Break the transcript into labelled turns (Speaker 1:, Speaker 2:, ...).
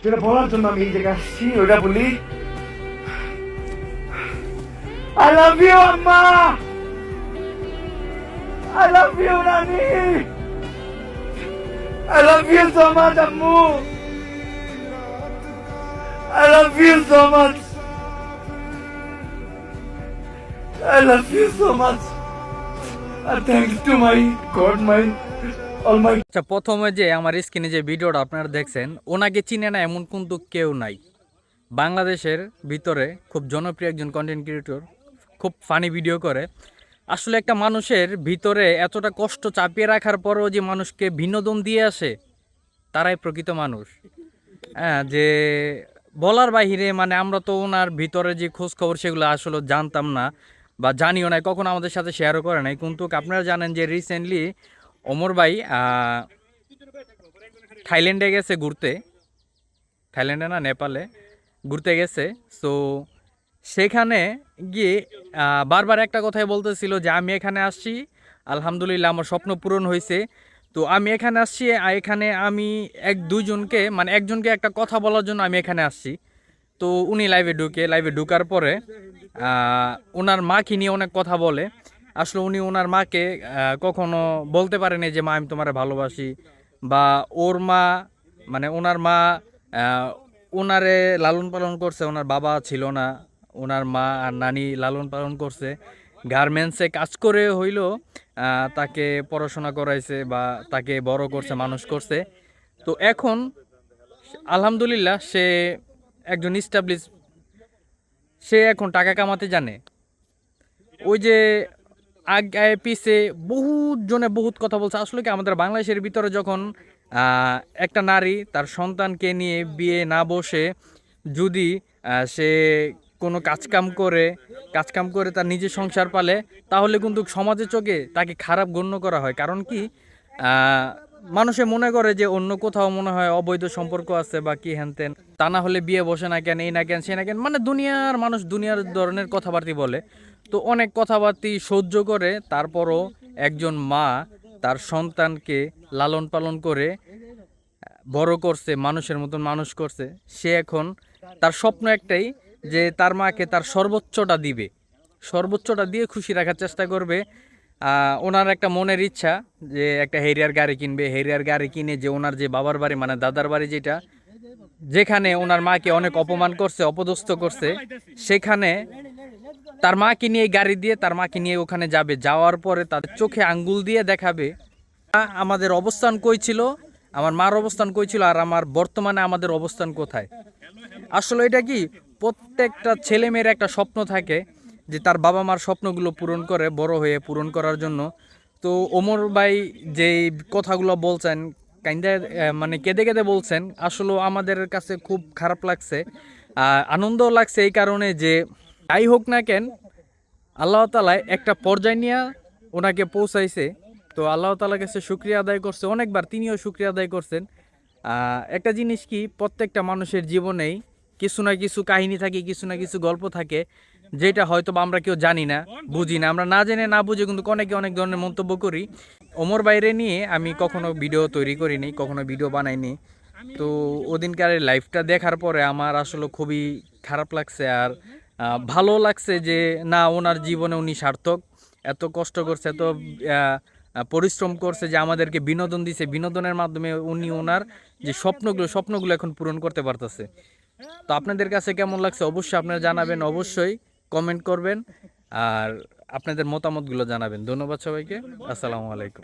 Speaker 1: যেটা বলার জন্য আমি এই জায়গায় আসছি ওটা বলি আই লাভ ইউ আম্মা আই লাভ ইউ নানি I love you so much আম্মু I love you so much you so much. And thanks to my God, my Almighty.
Speaker 2: আচ্ছা প্রথমে যে আমার স্ক্রিনে যে ভিডিওটা আপনারা দেখছেন, ওনাকে চিনে না এমন কিন্তু কেউ নাই। বাংলাদেশের ভিতরে খুব জনপ্রিয় একজন কন্টেন্ট ক্রিয়েটর খুব ফানি ভিডিও করে। আসলে একটা মানুষের ভিতরে এতটা কষ্ট চাপিয়ে রাখার পরও যে মানুষকে বিনোদন দিয়ে আসে, তারাই প্রকৃত মানুষ। হ্যাঁ যে বলার বাহিরে মানে আমরা তো ওনার ভিতরে যে খোঁজ খবর সেগুলো আসলে জানতাম না বা জানিও না কখনো আমাদের সাথে শেয়ারও করে নাই। কিন্তু আপনারা জানেন যে রিসেন্টলি ওমর ভাই থাইল্যান্ডে গেছে ঘুরতে। থাইল্যান্ডে না, নেপালে ঘুরতে গেছে। সো সেখানে গিয়ে বারবার একটা কথাই বলতেছিল যে, আমি এখানে আসছি, আলহামদুলিল্লাহ আমার স্বপ্ন পূরণ হয়েছে তো আমি এখানে আসছি এখানে আমি এক, দুইজনকে মানে একজনকে একটা কথা বলার জন্য আমি এখানে আসছি। তো উনি লাইভে ঢুকে লাইভে ঢুকার পরে ওনার মাকে নিয়ে অনেক কথা বলে। আসলে উনি ওনার মাকে কখনো বলতে পারেনি যে, মা, আমি তোমারে ভালোবাসি। বা ওর মা মানে ওনার মা ওনারে লালন পালন করছে, ওনার বাবা ছিল না। ওনার মা আর নানি লালন পালন করছে। গার্মেন্টসে কাজ করে হইল তাকে পড়াশোনা করাইছে বা তাকে বড় করছে, মানুষ করছে। তো এখন আলহামদুলিল্লাহ সে একজন স্টাবলিশ সে এখন টাকা কামাতে জানে। ওই যে আগে পিছে বহুত জনে বহুত কথা বলছে। আসলে কি আমাদের বাংলাদেশের ভিতরে যখন একটা নারী তার সন্তানকে নিয়ে বিয়ে না বসে, যদি সে কোনো কাজকাম করে কাজকাম করে তার নিজের সংসার পালে, তাহলে কিন্তু সমাজের চোখে তাকে খারাপ গণ্য করা হয়। কারণ কি মানুষে মনে করে যে অন্য কোথাও মনে হয় অবৈধ সম্পর্ক আছে বা কি হ্যান তা না হলে বিয়ে বসে না কেন, এই না কেন, সে না কেন মানে দুনিয়ার মানুষ দুনিয়ার ধরনের কথাবার্তি বলে। তো অনেক কথাবার্তি সহ্য করে, তারপরও একজন মা তার সন্তানকে লালন পালন করে, বড় করছে, মানুষের মতন মানুষ করছে। সে এখন তার স্বপ্ন একটাই যে তার মাকে তার সর্বোচ্চটা দিবে। সর্বোচ্চটা দিয়ে খুশি রাখার চেষ্টা করবে। ওনার একটা মনের ইচ্ছা যে একটা হেরিয়ার গাড়ি কিনবে। হেরিয়ার গাড়ি কিনে যে ওনার যে বাবার বাড়ি মানে দাদার বাড়ি যেটা, যেখানে ওনার মাকে অনেক অপমান করছে, অপদস্থ করছে, সেখানে তার মাকে নিয়ে গাড়ি দিয়ে তার মাকে নিয়ে ওখানে যাবে। যাওয়ার পরে তাদের চোখে আঙ্গুল দিয়ে দেখাবে। আমাদের অবস্থান কই ছিল? আমার মার অবস্থান কই ছিল? আর আমার বর্তমানে আমাদের অবস্থান কোথায়? আসলে এটা কি? প্রত্যেকটা ছেলেমেয়ের একটা স্বপ্ন থাকে যে তার বাবা মার স্বপ্নগুলো পূরণ করে, বড় হয়ে পূরণ করার জন্য। তো ওমর ভাই যে কথাগুলো বলছেন, কাইন্দা মানে কেঁদে কেঁদে বলছেন আসলে আমাদের কাছে খুব খারাপ লাগছে। আনন্দ লাগছে এই কারণে যে যাই হোক না কেন, আল্লাহ তালায় একটা পর্যায় নিয়ে ওনাকে পৌঁছাইছে। তো আল্লাহ তালার কাছে শুক্রিয়া আদায় করছে, অনেকবার তিনিও শুক্রিয়া আদায় করছেন। একটা জিনিস কি, প্রত্যেকটা মানুষের জীবনেই কিছু না কিছু কাহিনী থাকে, কিছু না কিছু গল্প থাকে, যেটা হয়তো বা আমরা কেউ জানি না, বুঝি না। আমরা না জেনে, না বুঝে কিন্তু অনেকে অনেক ধরনের মন্তব্য করি। ওমর বাইরে নিয়ে আমি কখনো ভিডিও তৈরি করিনি, কখনো ভিডিও বানাইনি। তো ওদিনকার লাইফটা দেখার পরে আমার আসলে খুবই খারাপ লাগছে আর ভালো লাগছে যে না, ওনার জীবনে উনি সার্থক। এত কষ্ট করছে, এত পরিশ্রম করছে যে আমাদেরকে বিনোদন দিছে। বিনোদনের মাধ্যমে উনি ওনার যে স্বপ্নগুলো স্বপ্নগুলো এখন পূরণ করতে পারতেছে। তো আপনাদের কাছে কেমন লাগছে অবশ্যই আপনারা জানাবেন, অবশ্যই কমেন্ট করবেন। আর আপনাদের মতামতগুলো জানাবেন। ধন্যবাদ সবাইকে। আসসালামু আলাইকুম।